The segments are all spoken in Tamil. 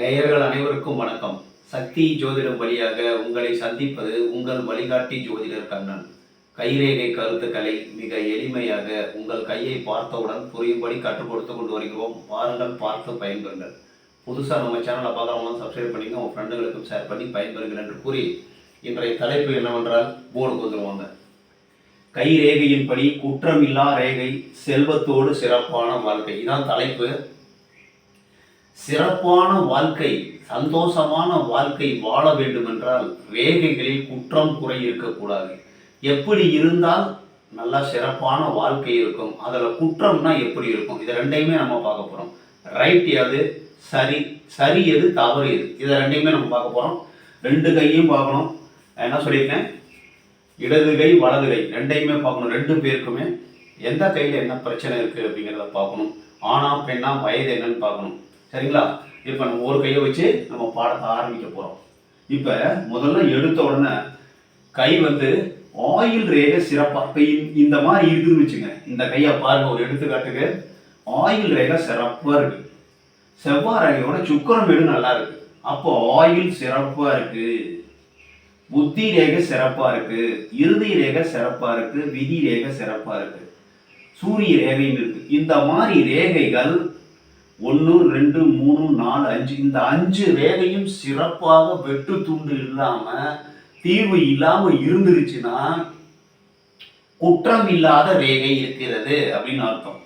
நேயர்கள் அனைவருக்கும் வணக்கம். சக்தி ஜோதிடம் வழியாக உங்களை சந்திப்பது உங்கள் வழிகாட்டி ஜோதிடர் கண்ணன். கைரேகை கருத்துக்களை மிக எளிமையாக உங்கள் கையை பார்த்தவுடன் புரியும்படி கற்றுக் கொடுத்து கொண்டு வருகிறோம். பாருங்கள் பார்த்து பயன்பெறுங்கள். புதுசாக நம்ம சேனலை பார்க்குறவங்க சப்ஸ்கிரைப் பண்ணிங்க உங்கள் ஃப்ரெண்டுகளுக்கும் ஷேர் பண்ணி பயன்பெறுங்கள் என்று கூறி இன்றைய தலைப்பு என்னவென்றால் போர்டுக்கு வந்துருவாங்க. கை ரேகையின்படி குற்றமில்லா ரேகை செல்வத்தோடு சிறப்பான வாழ்க்கை. இதான் தலைப்பு. சிறப்பான வாழ்க்கை சந்தோஷமான வாழ்க்கை வாழ வேண்டுமென்றால் ரேகைகளில் குற்றம் குறை இருக்கக்கூடாது. எப்படி இருந்தால் நல்லா சிறப்பான வாழ்க்கை இருக்கும். அதில் குற்றம்னா எப்படி இருக்கும்? இதை ரெண்டையுமே நம்ம பார்க்க போகிறோம் ரைட் எது? சரி. சரி எது? தவறு எது? இதை ரெண்டையுமே நம்ம பார்க்க போகிறோம் ரெண்டு கையும் பார்க்கணும். என்ன சொல்லியிருக்கேன்? இடது கை வலது கை. ரெண்டையுமே பார்க்கணும். ரெண்டு பேருக்குமே. எந்த கையில் என்ன பிரச்சனை இருக்குது அப்படிங்கிறத பார்க்கணும். ஆணா பெண்ணா வயது என்னன்னு பார்க்கணும். சரிங்களா? இப்போ நம்ம ஒரு கையை வச்சு நம்ம பாடத்தை ஆரம்பிக்க போகிறோம் இப்போ முதல்ல எடுத்த உடனே கை வந்து ஆயில் ரேகை சிறப்பாக இப்போ இந்த மாதிரி இருக்குதுன்னு வச்சுங்க இந்த கையை பாருங்க ஒரு எடுத்துக்காட்டுக்கு. ஆயில் ரேகை சிறப்பாக இருக்கு. செவ்வாய் ரேகையோட சுக்கரம் வீடு நல்லா இருக்கு. அப்போ ஆயில் சிறப்பாக இருக்கு. புத்தி ரேகை சிறப்பாக இருக்கு. இறுதி ரேகை சிறப்பாக இருக்கு. விதி ரேகை சிறப்பாக இருக்கு. சூரிய ரேகையும் இருக்கு. இந்த மாதிரி ரேகைகள் ஒன்று ரெண்டு மூணு நாலு அஞ்சு. இந்த அஞ்சு ரேகையும் சிறப்பாக வெட்டு துண்டு இல்லாமல் தீர்வு இல்லாமல் இருந்துருச்சுன்னா குற்றம் இல்லாத ரேகை இருக்கிறது அப்படின்னு அர்த்தம்.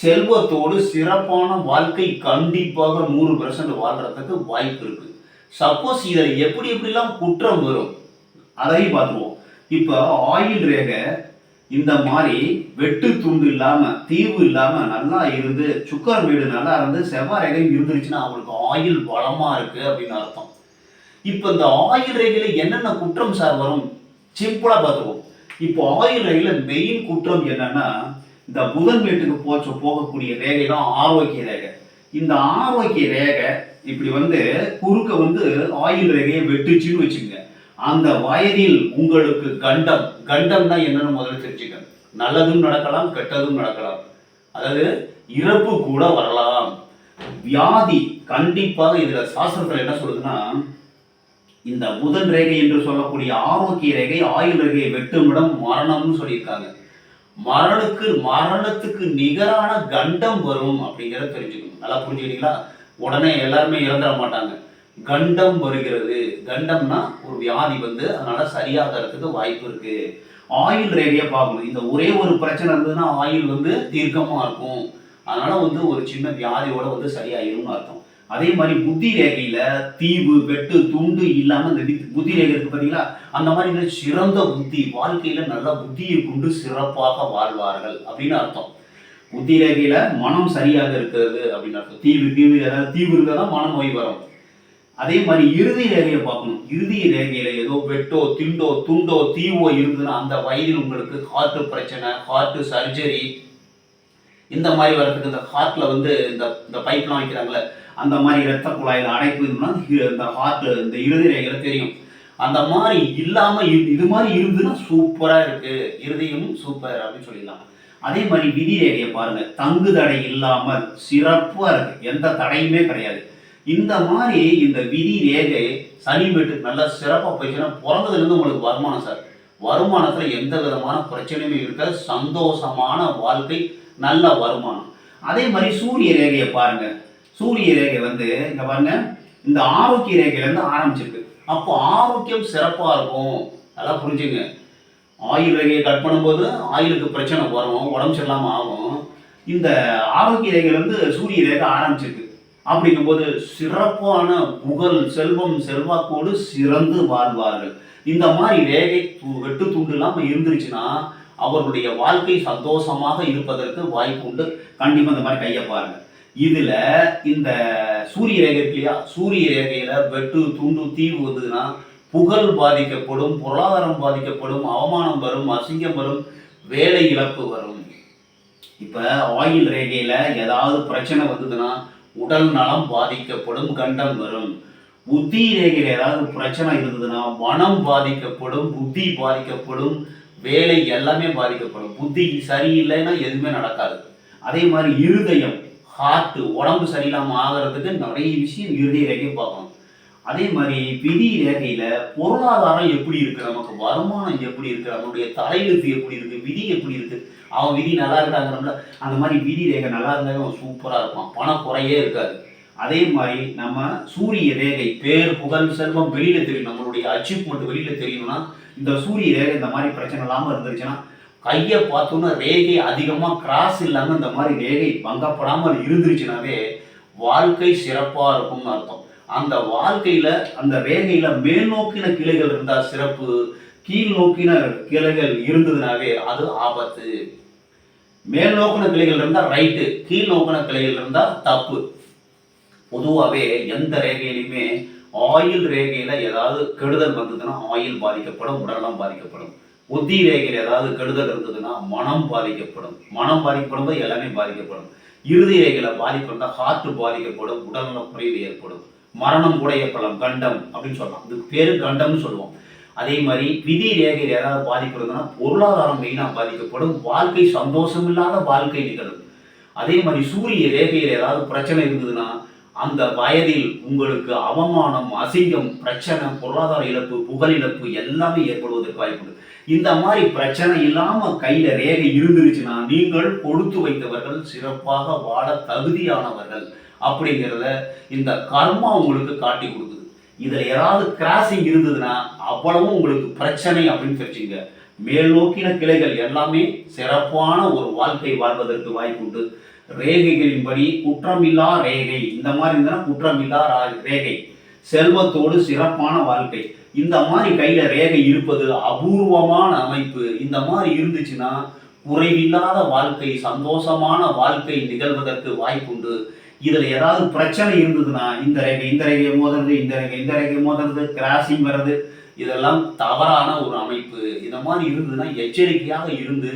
செல்வத்தோடு சிறப்பான வாழ்க்கை கண்டிப்பாக நூறு பெர்சன்ட் வாழ்றதுக்கு வாய்ப்பு இருக்கு. சப்போஸ் இதில் எப்படி எப்படிலாம் குற்றம் வரும்? அதையும் பார்த்துருவோம். இப்போ ஆயில் ரேகை இந்த மாதிரி வெட்டு துண்டு இல்லாம தீவு இல்லாம நல்லா இருந்து சுக்கர் வீடு நல்லா இருந்து செவ்வாய் ரேகையும் இருந்துருச்சுன்னா அவங்களுக்கு ஆயில் பலமா இருக்கு அப்படின்னு அர்த்தம். இப்போ இந்த ஆயில் ரேகையில என்னென்ன குற்றம் சார் வரும்? சிம்பிளா பார்த்துருவோம் இப்போ ஆயில் ரேகையில மெயின் குற்றம் என்னன்னா இந்த புதன் வீட்டுக்கு போச்சு போகக்கூடிய ரேகை தான் ஆரோக்கிய ரேகை. இந்த ஆரோக்கிய ரேகை இப்படி வந்து குறுக்க வந்து ஆயில் ரேகையை வெட்டுச்சுன்னு வச்சுங்க அந்த வயதில் உங்களுக்கு கண்டம் கண்டம்னா என்னன்னு முதல்ல தெரிஞ்சுக்க நல்லதும் நடக்கலாம் கெட்டதும் நடக்கலாம். அதாவது இறப்பு கூட வரலாம். வியாதி கண்டிப்பாக இதுல சாஸ்திரத்துல என்ன சொல்லுதுன்னா இந்த புதன் ரேகை என்று சொல்லக்கூடிய ஆரோக்கிய ரேகை ஆயுள் ரேகையை வெட்டுமிடம் மரணம்னு சொல்லியிருக்காங்க. மரணத்துக்கு மரணத்துக்கு நிகரான கண்டம் வரும் அப்படிங்கிறத தெரிஞ்சுக்கணும். நல்லா புரிஞ்சுக்கிட்டீங்களா? உடனே எல்லாருமே இறந்துட மாட்டாங்க. கண்டம் வருகிறது. கண்டம்னா ஒரு வியாதி வந்து அதனால சரியாகிறதுக்கு வாய்ப்பு இருக்கு. ஆயில் ரேகையை பார்க்கணும். இந்த ஒரே ஒரு பிரச்சனை இருந்ததுன்னா ஆயில் வந்து தீர்க்கமா இருக்கும். அதனால வந்து ஒரு சின்ன வியாதியோட வந்து சரியாயிரும்னு அர்த்தம். அதே மாதிரி புத்தி ரேகையில தீவு வெட்டு துண்டு இல்லாம இந்த புத்தி ரேகை இருக்கு பாத்தீங்களா? அந்த மாதிரி சிறந்த புத்தி வாழ்க்கையில நல்ல புத்தியை கொண்டு சிறப்பாக வாழ்வார்கள் அப்படின்னு அர்த்தம். புத்தி ரேகையில மனம் சரியாக இருக்கிறது அப்படின்னு அர்த்தம். தீவு தீவு ஏதாவது தீவு இருந்தால் தான் மனம் நோய் வரும். அதே மாதிரி இறுதி ரேகையை பார்க்கணும். இறுதி ரேகையில் ஏதோ வெட்டோ திண்டோ துண்டோ தீவோ இருந்ததுன்னா அந்த வயதில் உங்களுக்கு ஹார்ட்டு பிரச்சனை ஹார்ட்டு சர்ஜரி இந்த மாதிரி வர்றதுக்கு இந்த ஹார்ட்டில் வந்து இந்த இந்த பைப்லாம் வைக்கிறாங்கல்ல அந்த மாதிரி இரத்த குழாயில் அடைப்பு இதுனா இந்த ஹார்ட்டு இந்த இறுதி ரேகையில் தெரியும். அந்த மாதிரி இல்லாமல் இரு- இது மாதிரி இருந்துன்னா சூப்பராக இருக்குது இருதயமும் சூப்பர் அப்படின்னு சொல்லிடலாம். அதே மாதிரி விதி ரேகையை பாருங்கள் தங்கு தடை இல்லாமல் சிறப்பாக இருக்குது எந்த தடையுமே கிடையாது. இந்த மாதிரி இந்த விதி ரேகை சனி வீட்டுக்கு நல்லா சிறப்பாக போயிடுச்சுன்னா பிறந்ததுலேருந்து உங்களுக்கு வருமானம் சார். வருமானத்தில் எந்த விதமான பிரச்சனையுமே இருக்காது. சந்தோஷமான வாழ்க்கை நல்ல வருமானம். அதே மாதிரி சூரிய ரேகையை பாருங்க. சூரிய ரேகை வந்து இங்கே பாருங்க இந்த ஆரோக்கிய ரேகையிலேருந்து ஆரம்பிச்சிருக்கு. அப்போ ஆரோக்கியம் சிறப்பாக இருக்கும். நல்லா புரிஞ்சுங்க. ஆயுள் ரேகையை கட் பண்ணும்போது ஆயுளுக்கு பிரச்சனை வரும் உடம்பு சரியில்லாமல் ஆகும். இந்த ஆரோக்கிய ரேகையிலேருந்து சூரிய ரேகை ஆரம்பிச்சிருக்கு. அப்படிங்கும்போது சிறப்பான புகழ் செல்வம் செல்வாக்கோடு சிறந்து வாழ்வார்கள். இந்த மாதிரி ரேகை வெட்டு துண்டு இல்லாமல் இருந்துருச்சுன்னா அவருடைய வாழ்க்கை சந்தோஷமாக இருப்பதற்கு வாய்ப்பு உண்டு. கண்டிப்பாக இந்த மாதிரி கையை பாருங்க. இதுல இந்த சூரிய ரேகை இருக்கு இல்லையா? சூரிய ரேகையில வெட்டு துண்டு தீவு வந்ததுன்னா புகழ் பாதிக்கப்படும் பொருளாதாரம் பாதிக்கப்படும் அவமானம் வரும் அசிங்கம் வரும் வேலை இழப்பு வரும். இப்போ ஆயில் ரேகையில் ஏதாவது பிரச்சனை வந்ததுன்னா உடல் நலம் பாதிக்கப்படும் கண்டம் வரும். புத்தி ரேகையில் ஏதாவது பிரச்சனை இருந்ததுன்னா மனம் பாதிக்கப்படும் புத்தி பாதிக்கப்படும் வேலை எல்லாமே பாதிக்கப்படும். புத்தி சரியில்லைன்னா எதுவுமே நடக்காது. அதே மாதிரி இருதயம் ஹார்ட் உடம்பு சரியில்லாமல் ஆகிறதுக்கு நிறைய விஷயம் இருதய ரேகையும் பார்க்கணும். அதே மாதிரி விதி ரேகையில பொருளாதாரம் எப்படி இருக்கு? நமக்கு வருமானம் எப்படி இருக்கு? நம்மளுடைய தலையெழுத்து எப்படி இருக்கு? விதி எப்படி இருக்கு? அவன் விதி நல்லா இருக்காங்கிறோம்ல அந்த மாதிரி விதி ரேகை நல்லா இருந்தாலும் அவன் சூப்பரா இருப்பான். பணம் குறையே இருக்காது. அதே மாதிரி நம்ம சூரிய ரேகை பேர் புகழ் செல்வம் வெளியில தெரியும். நம்மளுடைய அச்சீவ்மெண்ட் வெளியில தெரியும்னா இந்த சூரிய ரேகை இந்த மாதிரி பிரச்சனை இல்லாம இருந்துச்சுன்னா கையை பார்த்தோன்னா ரேகை அதிகமாக கிராஸ் இல்லாமல் இந்த மாதிரி ரேகை பங்கப்படாமல் இருந்துருச்சுனாவே வாழ்க்கை சிறப்பாக இருக்கும்னு அர்த்தம். அந்த வாழ்க்கையில அந்த ரேகையில மேல் நோக்கின கிளைகள் இருந்தா சிறப்பு கீழ் நோக்கின கிளைகள் இருந்ததுனாவே அது ஆபத்து. மேல் நோக்கின கிளைகள் இருந்தா ரைட்டு கீழ் நோக்கின கிளைகள் இருந்தா தப்பு. பொதுவாகவே எந்த ரேகையிலையுமே ஆயில் ரேகையில ஏதாவது கெடுதல் வந்ததுன்னா ஆயில் பாதிக்கப்படும் உடலாம் பாதிக்கப்படும். புத்தி ரேகையில் ஏதாவது கெடுதல் இருந்ததுன்னா மனம் பாதிக்கப்படும். மனம் பாதிக்கப்படும் போது எல்லாமே பாதிக்கப்படும். இறுதி ரேகையில் பாதிப்பு இருந்தால் ஹார்ட் பாதிக்கப்படும் உடல்நல குறைவு ஏற்படும். மரணம் கூட பலம் கண்டம் அப்படின்னு சொல்லலாம். இதுக்கு பேரு கண்டம்னு சொல்லுவோம். அதே மாதிரி விதி ரேகையில் ஏதாவது பாதிப்பு இருந்ததுன்னா பொருளாதாரம் மெயினாக பாதிக்கப்படும். வாழ்க்கை சந்தோஷம் இல்லாத வாழ்க்கை நிகழும். அதே மாதிரி சூரிய ரேகையில் ஏதாவது பிரச்சனை இருந்ததுன்னா அந்த வயதில் உங்களுக்கு அவமானம் அசிங்கம் பிரச்சனை பொருளாதார இழப்பு புகழ் இழப்பு எல்லாமே ஏற்படுவதற்கு வாய்ப்புண்டு. இந்த மாதிரி பிரச்சனை இல்லாம கையில ரேகை இருந்துருச்சுன்னா நீங்கள் கொடுத்து வைத்தவர்கள் சிறப்பாக வாழ தகுதியானவர்கள் அப்படிங்கிறத இந்த கர்மா உங்களுக்கு காட்டி கொடுக்குது. இதுல ஏதாவது கிராசிங் இருந்ததுன்னா அவ்வளவும் உங்களுக்கு பிரச்சனை அப்படின்னு தெரிஞ்சுங்க. மேல் நோக்கின கிளைகள் எல்லாமே சிறப்பான ஒரு வாழ்க்கை வாழ்வதற்கு வாய்ப்புண்டு ரேகைகளின்படி குற்றமில்லா ரேகை. இந்த மாதிரி இருந்ததுன்னா குற்றமில்லா ரா- ரேகை. செல்வத்தோடு சிறப்பான வாழ்க்கை. இந்த மாதிரி கையில ரேகை இருப்பது அபூர்வமான அமைப்பு. இந்த மாதிரி இருந்துச்சுன்னா குறைவில்லாத வாழ்க்கை சந்தோஷமான வாழ்க்கை நிகழ்வதற்கு வாய்ப்புண்டு. இதில் ஏதாவது பிரச்சனை இருந்ததுன்னா இந்த ரேகை இந்த ரேகையை மோதுறது இந்த ரேகை இந்த ரேகையை மோதுறது கிராசிங் வர்றது இதெல்லாம் தவறான ஒரு அமைப்பு. இந்த மாதிரி இருந்ததுன்னா எச்சரிக்கையாக இருந்து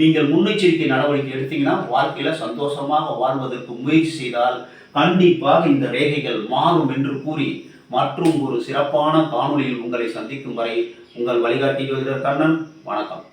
நீங்கள் முன்னெச்சரிக்கை நடவடிக்கை எடுத்தீங்கன்னா வாழ்க்கையில சந்தோஷமாக வாழ்வதற்கு முயற்சி செய்தால் கண்டிப்பாக இந்த ரேகைகள் மாறும் என்று கூறி மற்றும் ஒரு சிறப்பான காணொளியில் உங்களை சந்திக்கும் வரை உங்கள் வழிகாட்டி கண்ணன். வணக்கம்.